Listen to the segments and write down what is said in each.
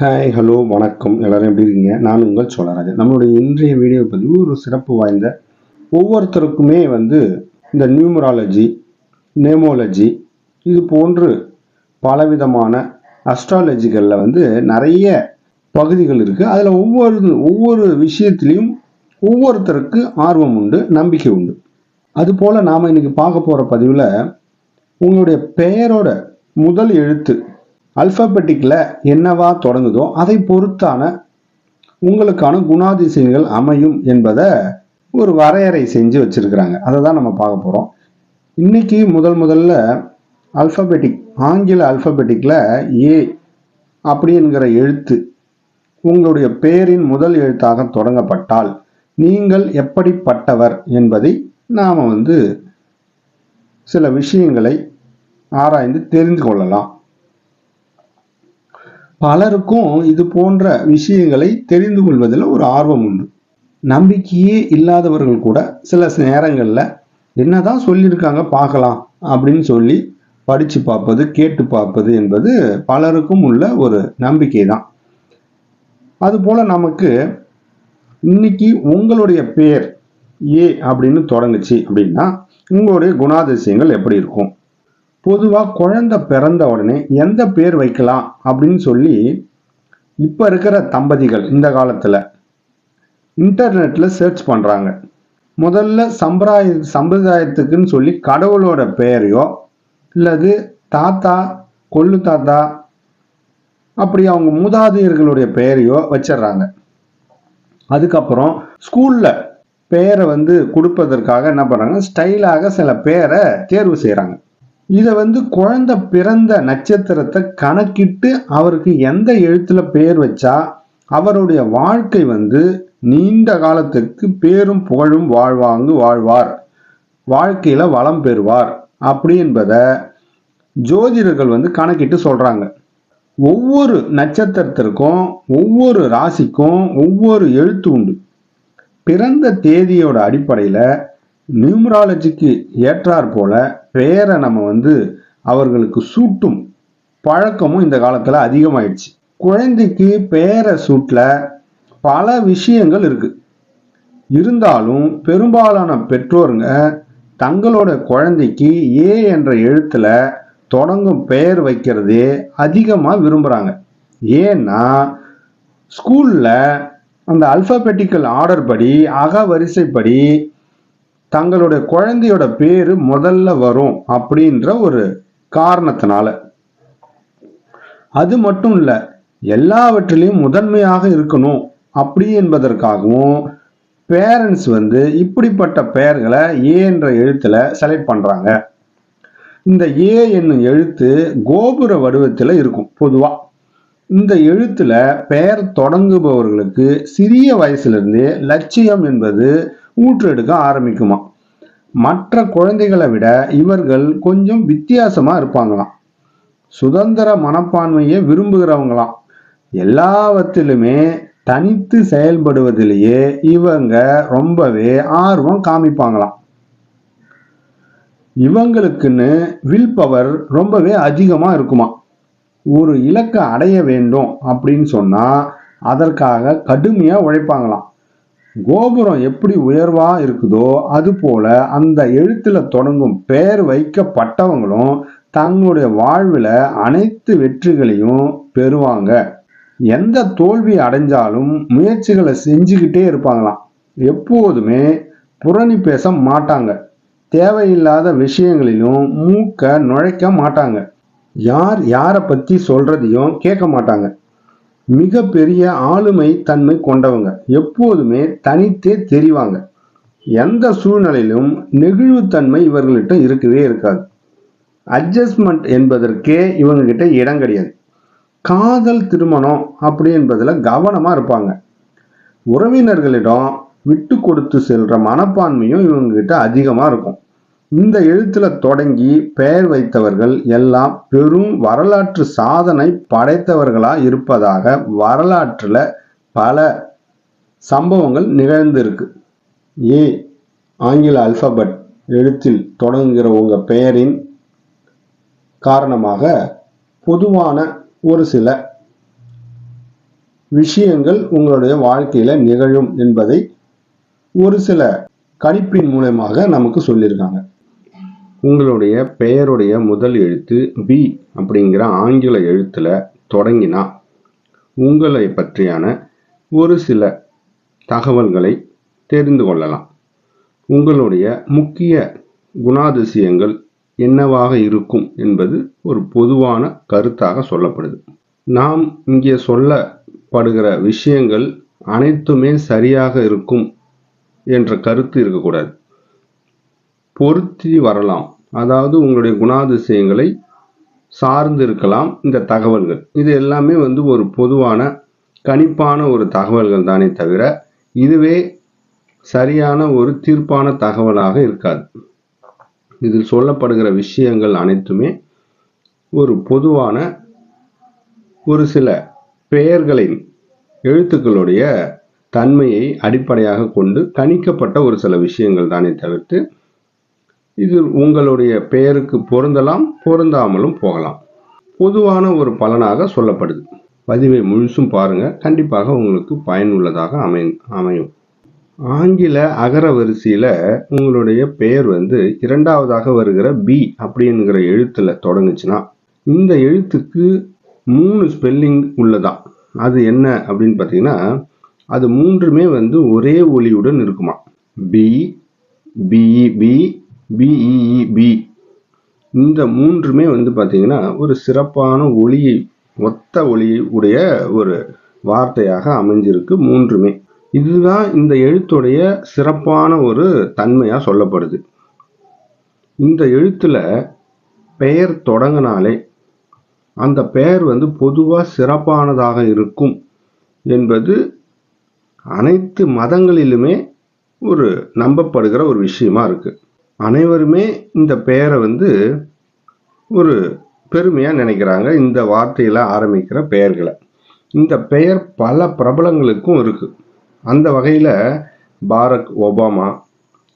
Hi hello வணக்கம். எல்லாரும் எப்படி இருக்கீங்க? நான் உங்கள் சோழராஜன். நம்மளுடைய இன்றைய வீடியோ பதிவு ஒரு சிறப்பு வாய்ந்த ஒவ்வொருத்தருக்குமே வந்து இந்த நியூமராலஜி நேமோலஜி இது போன்று பலவிதமான அஸ்ட்ராலஜிகளில் வந்து நிறைய பகுதிகள் இருக்குது அதில் ஒவ்வொரு ஒவ்வொரு விஷயத்துலேயும் ஒவ்வொருத்தருக்கு ஆர்வம் உண்டு நம்பிக்கை உண்டு. அதுபோல் நாம் இன்றைக்கி பார்க்க போகிற பதிவில் உங்களுடைய பெயரோட முதல் எழுத்து அல்ஃபபெட்டிக்கில் என்னவா தொடங்குதோ அதை பொறுத்தான உங்களுக்கான குணாதிசயங்கள் அமையும் என்பதை ஒரு வரையறை செஞ்சு வச்சிருக்கிறாங்க. அதை தான் நம்ம பார்க்க போகிறோம் இன்றைக்கி முதல் முதல்ல அல்ஃபபெட்டிக் ஆங்கில அல்ஃபபெட்டிக்கில் ஏ அப்படிங்கிற எழுத்து உங்களுடைய பெயரின் முதல் எழுத்தாக தொடங்கப்பட்டால் நீங்கள் எப்படிப்பட்டவர் என்பதை நாம் வந்து சில விஷயங்களை ஆராய்ந்து தெரிந்து கொள்ளலாம். பலருக்கும் இது போன்ற விஷயங்களை தெரிந்து கொள்வதில் ஒரு ஆர்வம் உண்டு. நம்பிக்கையே இல்லாதவர்கள் கூட சில நேரங்களில் என்னதான் சொல்லியிருக்காங்க பார்க்கலாம் அப்படின்னு சொல்லி படித்து பார்ப்பது கேட்டு பார்ப்பது என்பது பலருக்கும் உள்ள ஒரு நம்பிக்கை தான் அதுபோல் நமக்கு இன்னைக்கு உங்களுடைய பேர் ஏ அப்படின்னு தொடங்குச்சு அப்படின்னா உங்களுடைய குணாதிசயங்கள் எப்படி இருக்கும்? பொதுவாக குழந்தை பிறந்த உடனே எந்த பேர் வைக்கலாம் அப்படின்னு சொல்லி இப்போ இருக்கிற தம்பதிகள் இந்த காலத்தில் இன்டர்நெட்டில் சர்ச் பண்ணுறாங்க முதல்ல சம்பிரதாய சம்பிரதாயத்துக்குன்னு சொல்லி கடவுளோட பெயரையோ இல்லது தாத்தா கொள்ளு தாத்தா அப்படி அவங்க மூதாதையர்களுடைய பெயரையோ வச்சிடுறாங்க. அதுக்கப்புறம் ஸ்கூலில் பெயரை வந்து கொடுப்பதற்காக என்ன பண்ணுறாங்க ஸ்டைலாக சில பேரை தேர்வு செய்கிறாங்க இதை வந்து குழந்தை பிறந்த நட்சத்திரத்தை கணக்கிட்டு அவருக்கு எந்த எழுத்துல பேர் வச்சா அவருடைய வாழ்க்கை வந்து நீண்ட காலத்திற்கு பேரும் புகழும் வாழ்வாங்கு வாழ்வார். வாழ்க்கையில வளம் பெறுவார். அப்படி என்பதை ஜோதிடர்கள் வந்து கணக்கிட்டு சொல்றாங்க. ஒவ்வொரு நட்சத்திரத்திற்கும் ஒவ்வொரு ராசிக்கும் ஒவ்வொரு எழுத்து உண்டு. பிறந்த தேதியோட அடிப்படையில் நியூமராலஜிக்கு ஏற்றாற் போல பெயரை நம்ம வந்து அவர்களுக்கு சூட்டும் பழக்கமும் இந்த காலத்தில் அதிகமாயிடுச்சு. குழந்தைக்கு பெயரை சூட்டில் பல விஷயங்கள் இருக்குது இருந்தாலும் பெரும்பாலான பெற்றோருங்க தங்களோட குழந்தைக்கு ஏ என்ற எழுத்தில் தொடங்கும் பெயர் வைக்கிறதே அதிகமாக விரும்புகிறாங்க ஏன்னா ஸ்கூலில் அந்த அல்பபெட்டிக்கல் ஆர்டர் படி அக வரிசைப்படி தங்களுடைய குழந்தையோட பேரு முதல்ல வரும் அப்படின்ற ஒரு காரணத்தினால. அது மட்டும் இல்லை எல்லாவற்றிலையும் முதன்மையாக இருக்கணும் அப்படி என்பதற்காகவும் பேரண்ட்ஸ் வந்து இப்படிப்பட்ட பெயர்களை ஏ என்ற எழுத்துல செலக்ட் பண்றாங்க. இந்த ஏ என்னும் எழுத்து கோபுர வடிவத்தில் இருக்கும் பொதுவாக இந்த எழுத்துல பெயர் தொடங்குபவர்களுக்கு சிறிய வயசுலேருந்தே லட்சியம் என்பது ஊற்றெடுக்க ஆரம்பிக்குமா? மற்ற குழந்தைகளை விட இவர்கள் கொஞ்சம் வித்தியாசமா இருப்பாங்களாம். சுதந்திர மனப்பான்மையை விரும்புகிறவங்களாம். எல்லாவற்றிலுமே தனித்து செயல்படுவதிலேயே இவங்க ரொம்பவே ஆர்வம் காமிப்பாங்களாம். இவங்களுக்குன்னு வில் பவர் ரொம்பவே அதிகமாக இருக்குமா? ஒரு இலக்கை அடைய வேண்டும் அப்படின்னு சொன்னால் அதற்காக கடுமையாக உழைப்பாங்களாம். கோபுரம் எப்படி உயர்வா இருக்குதோ அது போல அந்த எழுத்துல தொடங்கும் பெயர் வைக்கப்பட்டவங்களும் தங்களுடைய வாழ்வில் அனைத்து வெற்றிகளையும் பெறுவாங்க. எந்த தோல்வி அடைஞ்சாலும் முயற்சிகளை செஞ்சுக்கிட்டே இருப்பாங்களாம். எப்போதுமே புரணி பேச மாட்டாங்க. தேவையில்லாத விஷயங்களிலும் மூக்க நுழைக்க மாட்டாங்க. யார் யாரை பற்றி சொல்கிறதையும் கேட்க மாட்டாங்க. மிகப்பெரிய ஆளுமை தன்மை கொண்டவங்க. எப்போதுமே தனித்தே தெரிவாங்க. எந்த சூழ்நிலையிலும் நெகிழ்வுத்தன்மை இவர்கள்ட்ட இருக்கவே இருக்காது. அட்ஜஸ்ட்மெண்ட் என்பதற்கே இவங்ககிட்ட இடம் கிடையாது. காதல் திருமணம் அப்படி என்பதில் கவனமாக இருப்பாங்க. உறவினர்களிடம் விட்டு கொடுத்து செல்கிற மனப்பான்மையும் இவங்ககிட்ட அதிகமாக இருக்கும். இந்த எழுத்துல தொடங்கி பெயர் வைத்தவர்கள் எல்லாம் பெரும் வரலாற்று சாதனை படைத்தவர்களா இருப்பதாக வரலாற்றுல பல சம்பவங்கள் நிகழ்ந்திருக்கு. ஏ ஆங்கில அல்பபட் எழுத்தில் தொடங்குகிற உங்க பெயரின் காரணமாக பொதுவான ஒரு சில விஷயங்கள் உங்களுடைய வாழ்க்கையில நிகழும் என்பதை ஒரு சில கணிப்பின் மூலமாக நமக்கு சொல்லியிருக்காங்க. உங்களுடைய பெயருடைய முதல் எழுத்து பி அப்படிங்கிற ஆங்கில எழுத்தில் தொடங்கினா உங்களை பற்றியான ஒரு சில தகவல்களை தெரிந்து கொள்ளலாம். உங்களுடைய முக்கிய குணாதிசயங்கள் என்னவாக இருக்கும் என்பது ஒரு பொதுவான கருத்தாக சொல்லப்படுது. நாம் இங்கே சொல்லப்படுகிற விஷயங்கள் அனைத்துமே சரியாக இருக்கும் என்ற கருத்து இருக்கக்கூடாது. பொருத்தி வரலாம். அதாவது உங்களுடைய குணாதிசயங்களை சார்ந்து இருக்கலாம் இந்த தகவல்கள். இது எல்லாமே வந்து ஒரு பொதுவான கணிப்பான ஒரு தகவல்கள் தானே தவிர இதுவே சரியான ஒரு தீர்ப்பான தகவலாக இருக்காது. இதில் சொல்லப்படுகிற விஷயங்கள் அனைத்துமே ஒரு பொதுவான ஒரு சில பெயர்களின் எழுத்துக்களுடைய தன்மையை அடிப்படையாக கொண்டு கணிக்கப்பட்ட ஒரு சில விஷயங்கள் தானே தவிர்த்து இது உங்களுடைய பெயருக்கு பொருந்தலாம் பொருந்தாமலும் போகலாம். பொதுவான ஒரு பலனாக சொல்லப்படுது. பதிவை முழுசும் பாருங்கள் கண்டிப்பாக உங்களுக்கு பயனுள்ளதாக அமை அமையும். ஆங்கில அகர வரிசையில் உங்களுடைய பெயர் வந்து இரண்டாவதாக வருகிற பி அப்படிங்கிற எழுத்தில் தொடங்குச்சுன்னா இந்த எழுத்துக்கு மூணு ஸ்பெல்லிங் உள்ளதா? அது என்ன அப்படின்னு பார்த்தீங்கன்னா அது மூன்றுமே வந்து ஒரே ஒலியுடன் இருக்குமா? பி பிஇபி பிஇஇபி இந்த மூன்றுமே வந்து பார்த்திங்கன்னா ஒரு சிறப்பான ஒளியை ஒத்த ஒளியை உடைய ஒரு வார்த்தையாக அமைஞ்சிருக்கு மூன்றுமே. இதுதான் இந்த எழுத்துடைய சிறப்பான ஒரு தன்மையாக சொல்லப்படுது. இந்த எழுத்தில் பெயர் தொடங்கினாலே அந்த பெயர் வந்து பொதுவாக சிறப்பானதாக இருக்கும் என்பது அனைத்து மதங்களிலுமே ஒரு நம்பப்படுகிற ஒரு விஷயமா இருக்குது அனைவருமே இந்த பெயரை வந்து ஒரு பெருமையாக நினைக்கிறாங்க. இந்த வார்த்தையில் ஆரம்பிக்கிற பெயர்களை. இந்த பெயர் பல பிரபலங்களுக்கும் இருக்குது அந்த வகையில் Barack Obama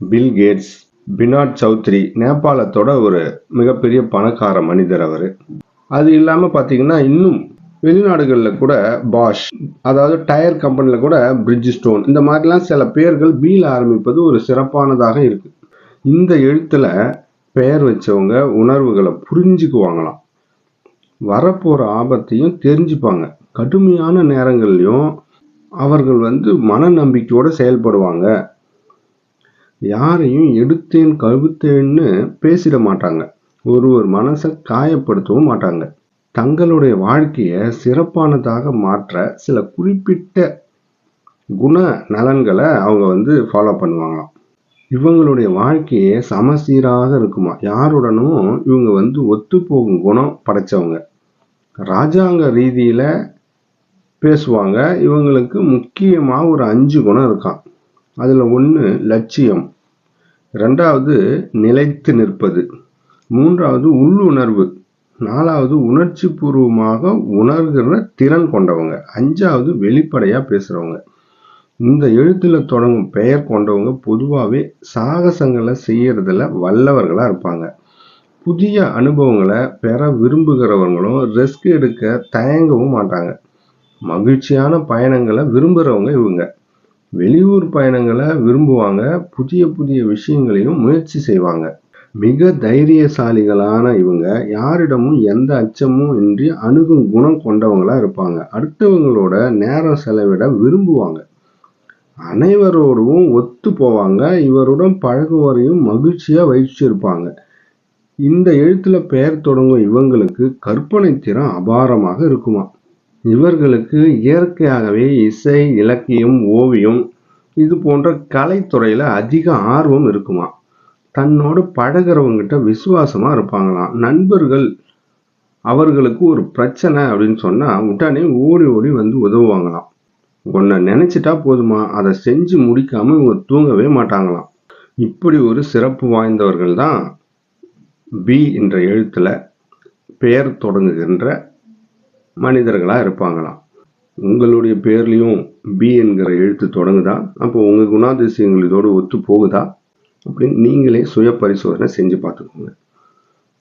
Bill Gates Binod Chaudhary நேபாளத்தோட ஒரு மிகப்பெரிய பணக்கார மனிதர் அவர். அது இல்லாமல் பார்த்தீங்கன்னா இன்னும் வெளிநாடுகளில் கூட பாஷ் அதாவது டயர் கம்பெனியில் கூட பிரிட்ஜ் ஸ்டோன் இந்த மாதிரிலாம் சில பேர்கள் பீல ஆரம்பிப்பது ஒரு சிறப்பானதாக இருக்குது இந்த எழுத்துல பெயர் வச்சவங்க உணர்வுகளை புரிஞ்சுக்குவாங்களாம். வரப்போற ஆபத்தையும் தெரிஞ்சுப்பாங்க. கடுமையான நேரங்கள்லையும் அவர்கள் வந்து மனநம்பிக்கையோடு செயல்படுவாங்க. யாரையும் எடுத்தேன் கழுத்தேன்னு பேசிட மாட்டாங்க. ஒருவர் மனசை காயப்படுத்தவும் மாட்டாங்க. தங்களுடைய வாழ்க்கையை சிறப்பானதாக மாற்ற சில குறிப்பிட்ட குண நலன்களை அவங்க வந்து ஃபாலோ பண்ணுவாங்களாம். இவங்களுடைய வாழ்க்கையே சமசீராக இருக்குமா? யாருடனும் இவங்க வந்து ஒத்துப்போகும் குணம் படைச்சவங்க. ராஜாங்க ரீதியில பேசுவாங்க. இவங்களுக்கு முக்கியமாக ஒரு அஞ்சு குணம் இருக்கான் அதில் ஒன்று லட்சியம். ரெண்டாவது நிலைத்து நிற்பது. மூன்றாவது உள்ளுணர்வு. நாலாவது உணர்ச்சி பூர்வமாக உணர்கிற திறன் கொண்டவங்க. அஞ்சாவது வெளிப்படையாக பேசுகிறவங்க இந்த எழுத்தில் தொடங்கும் பெயர் கொண்டவங்க பொதுவாகவே சாகசங்களை செய்யறதுல வல்லவர்களாக இருப்பாங்க. புதிய அனுபவங்களை பெற விரும்புகிறவங்களும் ரிஸ்க் எடுக்க தயங்கவும் மாட்டாங்க. மகிழ்ச்சியான பயணங்களை விரும்புகிறவங்க இவங்க. வெளியூர் பயணங்களை விரும்புவாங்க புதிய புதிய விஷயங்களையும் முயற்சி செய்வாங்க. மிக தைரியசாலிகளான இவங்க யாரிடமும் எந்த அச்சமும் இன்றி அணுகும் குணம் கொண்டவங்களா இருப்பாங்க. அடுத்தவங்களோட நேரம் செலவிட விரும்புவாங்க. அனைவரோடவும் ஒத்து போவாங்க. இவருடன் பழகுவரையும் மகிழ்ச்சியாக வைச்சிருப்பாங்க இந்த எழுத்தில் பெயர் தொடங்கும் இவங்களுக்கு கற்பனை திறன் அபாரமாக இருக்குமா? இவர்களுக்கு இயற்கையாகவே இசை இலக்கியம் ஓவியம் இது போன்ற கலைத்துறையில் அதிக ஆர்வம் இருக்குமா? தன்னோடு பழகிறவங்கிட்ட விசுவாசமாக இருப்பாங்களாம் நண்பர்கள் அவர்களுக்கு ஒரு பிரச்சனை அப்படின்னு சொன்னால் உடனே ஓடி ஓடி வந்து உதவுவாங்களாம். உன்னை நினைச்சிட்டா போதுமா? அதை செஞ்சு முடிக்காம இவங்க தூங்கவே மாட்டாங்களாம். இப்படி ஒரு சிறப்பு வாய்ந்தவர்கள் தான் பி என்ற எழுத்துல பெயர் தொடங்குகின்ற மனிதர்களாக இருப்பாங்களாம். உங்களுடைய பேர்லேயும் பி என்கிற எழுத்து தொடங்குதா? அப்போ உங்கள் குணாதிசயங்கள் இதோடு ஒத்து போகுதா? அப்படின்னு நீங்களே சுய பரிசோதனை செஞ்சு பார்த்துக்கோங்க.